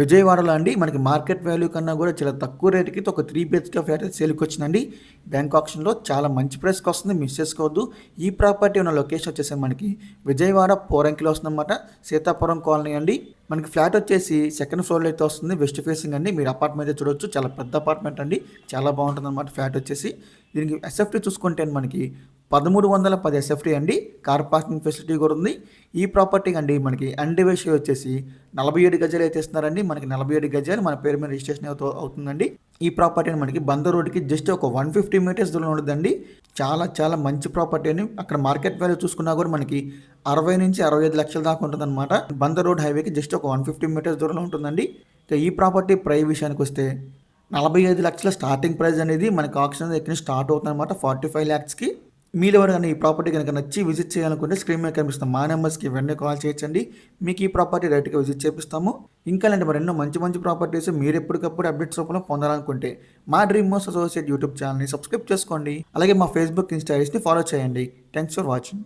విజయవాడలో అండి. మనకి మార్కెట్ వాల్యూ కన్నా కూడా చాలా తక్కువ రేటుకి ఒక త్రీ బిహెచ్కే ఫ్లాట్ అయితే సేల్కి వచ్చిందండి. బ్యాంక్ ఆప్షన్లో చాలా మంచి ప్రైస్కి వస్తుంది. మిస్ చేసుకోవద్దు. ఈ ప్రాపర్టీ ఉన్న లొకేషన్ వచ్చేసి మనకి విజయవాడ పోరంకిలో వస్తుందన్నమాట. సీతాపురం కాలనీ అండి. మనకి ఫ్లాట్ వచ్చేసి సెకండ్ ఫ్లోర్లో అయితే వస్తుంది. వెస్ట్ ఫేసింగ్ అండి. మీరు అపార్ట్మెంట్ అయితే చూడొచ్చు. చాలా పెద్ద అపార్ట్మెంట్ అండి. చాలా బాగుంటుంది అనమాట ఫ్లాట్ వచ్చేసి. దీనికి ఎస్ఎఫ్టీ చూసుకుంటే మనకి పదమూడు వందల పది ఎస్ఎఫ్టీ అండి. కార్ పార్కింగ్ ఫెసిలిటీ కూడా ఉంది. ఈ ప్రాపర్టీ అండి మనకి అండివేషి వచ్చేసి నలభై ఏడు గజాలు అయితే ఇస్తున్నారండి. మనకి నలభై ఏడు గజాలు మన పేరు మీద రిజిస్ట్రేషన్ అవుతుందండి. ఈ ప్రాపర్టీ మనకి బంద రోడ్కి జస్ట్ ఒక వన్ ఫిఫ్టీ మీటర్స్ దూరం ఉండదండి చాలా చాలా మంచి ప్రాపర్టీ అని అక్కడ మార్కెట్ వాల్యూ చూసుకున్నా కూడా మనకి అరవై నుంచి అరవై ఐదు లక్షల దాకా ఉంటుంది అనమాట బంద రోడ్ హైవేకి జస్ట్ ఒక వన్ ఫిఫ్టీ మీటర్స్ దూరంలో ఉంటుందండి. ఇక ఈ ప్రాపర్టీ ప్రై విషయానికి వస్తే నలభై ఐదు లక్షల స్టార్టింగ్ ప్రైస్ అనేది మనకి ఆప్షన్ ఎక్కడి స్టార్ట్ అవుతుంది అనమాట ఫార్టీ ఫైవ్ ల్యాక్స్కి మీరు ఎవరైనా ఈ ప్రాపర్టీ కనుక నచ్చి విజిట్ చేయాలనుకుంటే స్క్రీన్ మీద కనిపిస్తాం మా నెంబర్స్కి వెంటనే కాల్ చేయించండి మీకు ఈ ప్రాపర్టీ రైట్గా విజిట్ చేపిస్తాము. ఇంకా ఇలాంటి మరి ఎన్నో మంచి మంచి ప్రాపర్టీస్ మీరు ఎప్పటికప్పుడు అప్డేట్స్ రూపంలో పొందాలనుకుంటే మా డ్రీమ్ మోస్ అసోసియేట్ యూట్యూబ్ ఛానల్ని సబ్స్క్రైబ్ చేసుకోండి. అలాగే మా ఫేస్బుక్ ఇన్స్టాగ్రామ్స్ని ఫాలో చేయండి. Thanks for watching.